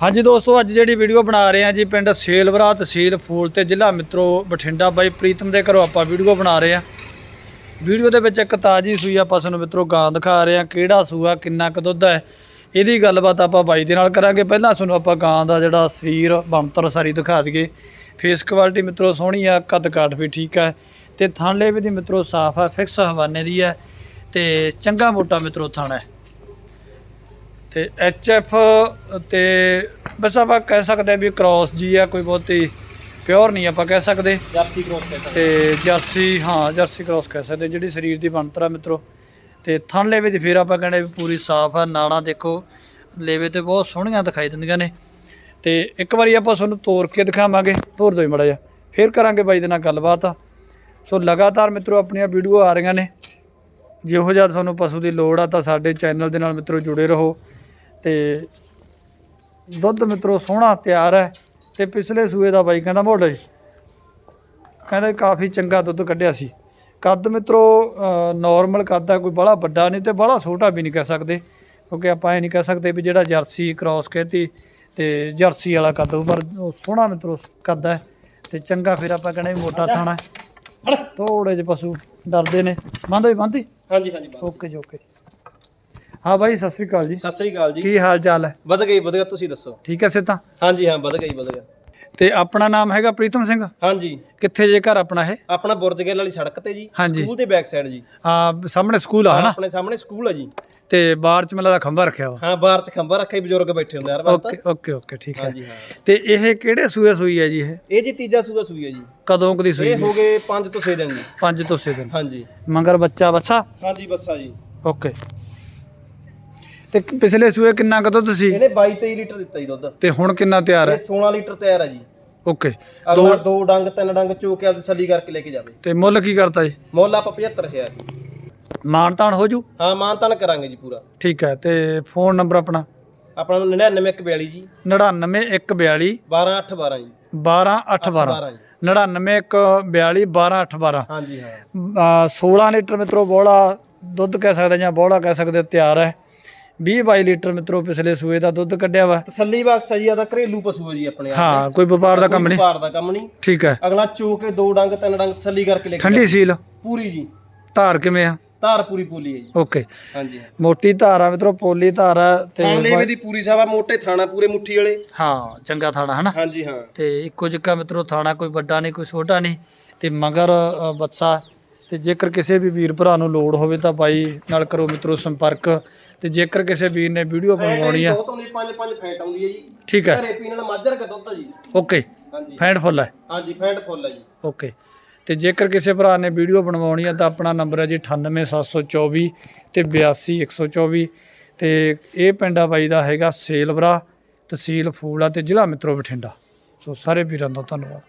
ਹਾਂਜੀ ਦੋਸਤੋ, ਅੱਜ ਜਿਹੜੀ ਵੀਡੀਓ ਬਣਾ ਰਹੇ ਹਾਂ ਜੀ, ਪਿੰਡ ਸੇਲਵਰਾ ਤਹਿਸੀਲ ਫੂਲ ਤੇ ਜ਼ਿਲ੍ਹਾ ਮਿੱਤਰੋ ਬਠਿੰਡਾ। ਬਾਈ ਪ੍ਰੀਤਮ ਦੇ ਘਰੋਂ ਆਪਾਂ ਵੀਡੀਓ ਬਣਾ ਰਹੇ ਹਾਂ। ਵੀਡੀਓ ਦੇ ਵਿੱਚ ਇੱਕ ਤਾਜੀ ਸੂਈ ਆਪਾਂ ਤੁਹਾਨੂੰ ਮਿੱਤਰੋ ਗਾਂ ਦਿਖਾ ਰਹੇ ਹਾਂ, ਕਿਹੜਾ ਸੂਆ, ਕਿੰਨਾ ਕੁ ਦੁੱਧ ਹੈ। ਇਹਦੀ ਗੱਲਬਾਤ ਆਪਾਂ ਬਾਈ ਦੇ ਨਾਲ ਕਰਾਂਗੇ। ਪਹਿਲਾਂ ਤੁਹਾਨੂੰ ਆਪਾਂ ਗਾਂ ਦਾ ਜਿਹੜਾ ਸਰੀਰ ਬਣਤਰ ਸਾਰੀ ਦਿਖਾ ਦਈਏ। ਫੇਸ ਕੁਆਲਿਟੀ ਮਿੱਤਰੋ ਸੋਹਣੀ ਆ ਕੱਦ ਕਾਠ ਵੀ ਠੀਕ ਹੈ ਤੇ ਥਾਂਲੇ ਵੀ ਦੀ ਮਿੱਤਰੋ ਸਾਫ਼ ਆ ਫਿਕਸ ਹਵਾਨੇ ਦੀ ਹੈ ਤੇ ਚੰਗਾ ਮੋਟਾ ਮਿੱਤਰੋ ਥਣ ਤੇ ਐਚ ਐਫ ਤੇ ਬਸ ਆਪਾਂ ਕਹਿ ਸਕਦੇ ਹਾਂ ਵੀ ਕ੍ਰਾਸ ਜੀ ਆ ਕੋਈ ਬਹੁਤੀ ਪਿਓਰ ਨਹੀਂ ਆਪਾਂ ਕਹਿ ਸਕਦੇ। ਜਰਸੀ ਕ੍ਰੋਸ ਕਹਿ ਸਕਦੇ। ਤੇ ਜਰਸੀ ਹਾਂ ਜਰਸੀ ਕ੍ਰਾਸ ਕਹਿ ਸਕਦੇ ਜਿਹੜੀ ਸਰੀਰ ਦੀ ਬਣਤਰ ਆ ਮਿੱਤਰੋ। ਤੇ ਥਣ ਲੇਵੇ ਦੀ ਫੇਰ ਆਪਾਂ ਕਹਿੰਦੇ ਵੀ ਪੂਰੀ ਸਾਫ਼ ਆ ਨਾੜਾਂ ਦੇਖੋ ਲੇਵੇ ਤੇ ਬਹੁਤ ਸੋਹਣੀਆਂ ਦਿਖਾਈ ਦਿੰਦੀਆਂ ਨੇ। ਤੇ ਇੱਕ ਵਾਰੀ ਆਪਾਂ ਤੁਹਾਨੂੰ ਤੋੜ ਕੇ ਦਿਖਾਵਾਂਗੇ ਤੋੜ ਦੋ ਮੜਾ ਜਾ ਫੇਰ ਕਰਾਂਗੇ ਬਾਈ ਦੇ ਨਾਲ ਗੱਲਬਾਤ। ਸੋ ਲਗਾਤਾਰ ਮਿੱਤਰੋ ਆਪਣੀਆਂ ਵੀਡੀਓ ਆ ਰਹੀਆਂ ਨੇ। ਜਿਹੋ ਜਿਹਾ ਤੁਹਾਨੂੰ ਪਸ਼ੂ ਦੀ ਲੋੜ ਆ ਤਾਂ ਸਾਡੇ ਚੈਨਲ ਦੇ ਨਾਲ ਮਿੱਤਰੋ ਜੁੜੇ ਰਹੋ। ਤੇ ਦੁੱਧ ਮਿੱਤਰੋ ਸੋਹਣਾ ਤਿਆਰ ਹੈ ਤੇ ਪਿਛਲੇ ਸੂਏ ਦਾ ਬਾਈ ਕਹਿੰਦਾ ਮੋੜ ਜੀ ਕਹਿੰਦਾ ਕਾਫੀ ਚੰਗਾ ਦੁੱਧ ਕੱਢਿਆ ਸੀ। ਕੱਦ ਮਿੱਤਰੋ ਨਾਰਮਲ ਕੱਦ ਆ ਕੋਈ ਬੜਾ ਵੱਡਾ ਨਹੀਂ ਤੇ ਬੜਾ ਛੋਟਾ ਵੀ ਨਹੀਂ ਕਹਿ ਸਕਦੇ। ਕਿਉਂਕਿ ਆਪਾਂ ਇਹ ਨਹੀਂ ਕਹਿ ਸਕਦੇ ਵੀ ਜਿਹੜਾ ਜਰਸੀ ਕ੍ਰਾਸ ਕਹਿਤੀ ਤੇ ਜਰਸੀ ਵਾਲਾ ਕੱਦ ਉਹ ਪਰ ਸੋਹਣਾ ਮਿੱਤਰੋ ਕੱਦ ਹੈ ਤੇ ਚੰਗਾ ਫਿਰ ਆਪਾਂ ਕਹਿੰਦੇ ਮੋਟਾ ਥਾਣਾ ਥੋੜੇ ਜਿਹੇ ਪਸ਼ੂ ਡਰਦੇ ਨੇ। ਬੰਦ ਹੋਈ ਬੰਦੀ ਹਾਂਜੀ ਹਾਂਜੀ। ਓਕੇ ਜੀ ਓਕੇ। ਹਾਂ ਬਾਈ ਸਤਿ ਸ੍ਰੀ ਅਕਾਲ ਜੀ। ਸਤਿ ਸ੍ਰੀ ਅਕਾਲ ਜੀ। ਕੀ ਹਾਲ ਚਾਲ ਹੈ? ਵਧ ਗਈ ਵਧ ਗਿਆ ਤੁਸੀਂ ਦੱਸੋ। ਠੀਕ ਹੈ ਸਿੱਧਾ? ਹਾਂਜੀ ਹਾਂ ਵਧ ਗਈ ਵਧ ਗਿਆ। ਤੇ ਆਪਣਾ ਨਾਮ ਹੈਗਾ ਪ੍ਰੀਤਮ ਸਿੰਘ? ਹਾਂਜੀ। ਕਿੱਥੇ ਜੇ ਘਰ ਆਪਣਾ ਇਹ? ਆਪਣਾ ਬੁਰਜਗੇਲ ਵਾਲੀ ਸੜਕ ਤੇ ਜੀ ਹਾਂਜੀ। ਸਕੂਲ ਦੇ ਬੈਕ ਸਾਈਡ ਜੀ। ਆ ਸਾਹਮਣੇ ਸਕੂਲ ਆ ਹਨਾ? ਆਪਣੇ ਸਾਹਮਣੇ ਸਕੂਲ ਆ ਜੀ। ਤੇ ਬਾਹਰ ਚ ਮੈਨੂੰ ਲੱਗਦਾ ਖੰਭਾ ਰੱਖਿਆ ਵਾ। ਹਾਂ ਬਾਹਰ ਚ ਖੰਭਾ ਰੱਖਿਆ ਜੀ, ਬਜ਼ੁਰਗ ਬੈਠੇ ਹੁੰਦੇ ਹਰ ਵਕਤ। ਓਕੇ ਓਕੇ ਓਕੇ ਠੀਕ ਹੈ। ਹਾਂਜੀ ਹਾਂ। ਤੇ ਇਹ ਕਿਹੜੇ ਸੂਏ ਸੂਈ ਹੈ ਜੀ ਇਹ? ਇਹ ਜੀ ਤੀਜਾ ਸੂਆ ਸੂਈ ਹੈ ਜੀ। ਕਦੋਂ ਕਦੀ ਸੂਈ ਇਹ ਹੋ ਗਏ 5 ਤੋਂ 6 ਦਿਨ ਜੀ। 5 ਤੋਂ 6 ਦਿਨ। ਹਾਂਜੀ। ਮਗਰ ਬੱਚਾ ਬੱਚਾ ਹਾਂਜੀ ਬੱਸਾ ਜੀ। ਓਕੇ। ਤੇ ਪਿਛਲੇ ਸੂਏ ਕਿੰਨਾ ਕਦੋਂ ਤੁਸੀਂ ਇਹਨੇ 22 23 ਲੀਟਰ ਦਿੱਤਾ ਜੀ ਦੁੱਧ। ਤੇ ਹੁਣ ਕਿੰਨਾ ਤਿਆਰ ਇਹ ਹੈ 16 ਲੀਟਰ ਤਿਆਰ ਹੈ ਜੀ। ਓਕੇ। ਅਗਲਾ ਦੋ ਡੰਗ ਤਿੰਨ ਡੰਗ ਚੋਕਿਆ ਤਸੱਲੀ ਕਰਕੇ ਲੈ ਕੇ ਜਾਵੇ। ਤੇ ਮੁੱਲ ਕੀ ਕਰਤਾ ਜੀ? ਮੁੱਲ ਆਪਾਂ 75000 ਜੀ। ਮਾਨਤਾਨ ਹੋ ਜੂ? ਹਾਂ ਮਾਨਤਾਨ ਕਰਾਂਗੇ ਜੀ ਪੂਰਾ। ਠੀਕ ਹੈ ਤੇ ਫੋਨ ਨੰਬਰ ਆਪਣਾ? ਆਪਣਾ 99142 ਜੀ। 99142 12812 ਜੀ। 12812 12 ਜੀ। 99142 12812 ਹਾਂਜੀ ਹਾਂ। ਅ, 16 ਲੀਟਰ ਮਿੱਤਰੋ ਬੋਲਾ ਦੁੱਧ ਕਹਿ ਸਕਦੇ ਜਾਂ ਬੋਲਾ ਕਹਿ ਸਕਦੇ ਤਿਆਰ ਹੈ। 20 22 ਲੀਟਰ ਮਿੱਤਰੋ ਪਿਛਲੇ ਸੂਏ ਦਾ ਦੁੱਧ ਕੱਢਿਆ ਵਾ। ਤਸੱਲੀ ਬਖਸ਼ ਹੈ ਜੀ ਆਦਾ ਘਰੇਲੂ ਪਸ਼ੂ ਹੈ ਜੀ ਆਪਣੇ ਆਪ ਹਾਂ ਕੋਈ ਵਪਾਰ ਦਾ ਕੰਮ ਨਹੀਂ। ਵਪਾਰ ਦਾ ਕੰਮ ਨਹੀਂ। ਠੀਕ ਹੈ। ਅਗਲਾ ਚੋ ਕੇ ਦੋ ਡੰਗ ਤਿੰਨ ਡੰਗ ਤਸੱਲੀ ਕਰਕੇ ਲੈ ਕੇ ਠੰਡੀ ਸੀਲ। ਪੂਰੀ ਜੀ। ਧਾਰ ਕਿਵੇਂ ਆ? ਧਾਰ ਪੂਰੀ ਪੋਲੀ ਹੈ ਜੀ। ਓਕੇ। ਹਾਂਜੀ। ਮੋਟੀ ਧਾਰ ਆ ਮਿੱਤਰੋ ਪੋਲੀ ਧਾਰ ਆ ਤੇ ਥਾਣ ਦੀ ਪੂਰੀ ਸਾਵਾ ਮੋਟੇ ਥਾਣਾ ਪੂਰੇ ਮੁੱਠੀ ਵਾਲੇ। ਹਾਂ ਚੰਗਾ ਥਾਣਾ ਹਨਾ? ਹਾਂਜੀ ਹਾਂ। ਤੇ ਇੱਕੋ ਜਿੱਕਾ ਮਿੱਤਰੋ ਥਾਣਾ ਕੋਈ ਵੱਡਾ ਨਹੀਂ ਕੋਈ ਛੋਟਾ ਨਹੀਂ। ਤੇ ਮਗਰ ਬੱਚਾ ਤੇ ਜੇਕਰ ਕਿਸੇ ਵੀ ਵੀਰ ਭਰਾ ਨੂੰ ਲੋੜ ਹੋਵੇ ਤਾਂ ਬਾਈ ਨਾਲ ਕਰੋ ਮਿੱਤਰੋ ਸੰਪਰਕ। ਤੇ ਜੇਕਰ ਕਿਸੇ ਵੀਰ ਨੇ ਵੀਡੀਓ ਬਣਵਾਉਣੀ ਆ। ਬਹੁਤ ਆਉਂਦੀ ਪੰਜ ਪੰਜ ਫੈਂਟ ਆਉਂਦੀ ਹੈ ਜੀ। ਠੀਕ ਹੈ। ਘਰੇ ਪੀਣ ਵਾਲਾ ਮਾਝਰ ਦਾ ਦੁੱਧ ਆ ਜੀ। ਓਕੇ। ਹਾਂਜੀ। ਫੈਂਡ ਫੁੱਲ ਹੈ। ਹਾਂਜੀ ਫੈਂਟ ਫੁੱਲ ਹੈ ਜੀ। ਓਕੇ। ਤੇ ਜੇਕਰ ਕਿਸੇ ਭਰਾ ਨੇ ਵੀਡੀਓ ਬਣਵਾਉਣੀ ਹੈ ਤਾਂ ਆਪਣਾ ਨੰਬਰ ਹੈ ਜੀ 98724 ਤੇ 82124 ਤੇ ਇਹ ਪਿੰਡਾ ਬਾਈ ਦਾ ਹੈਗਾ ਸੇਲਵਰਾ ਤਹਿਸੀਲ ਫੂਲਾ ਤੇ ਜ਼ਿਲ੍ਹਾ ਮਿੱਤਰੋ ਬਠਿੰਡਾ। ਸੋ ਸਾਰੇ ਵੀਰਾਂ ਦਾ ਧੰਨਵਾਦ।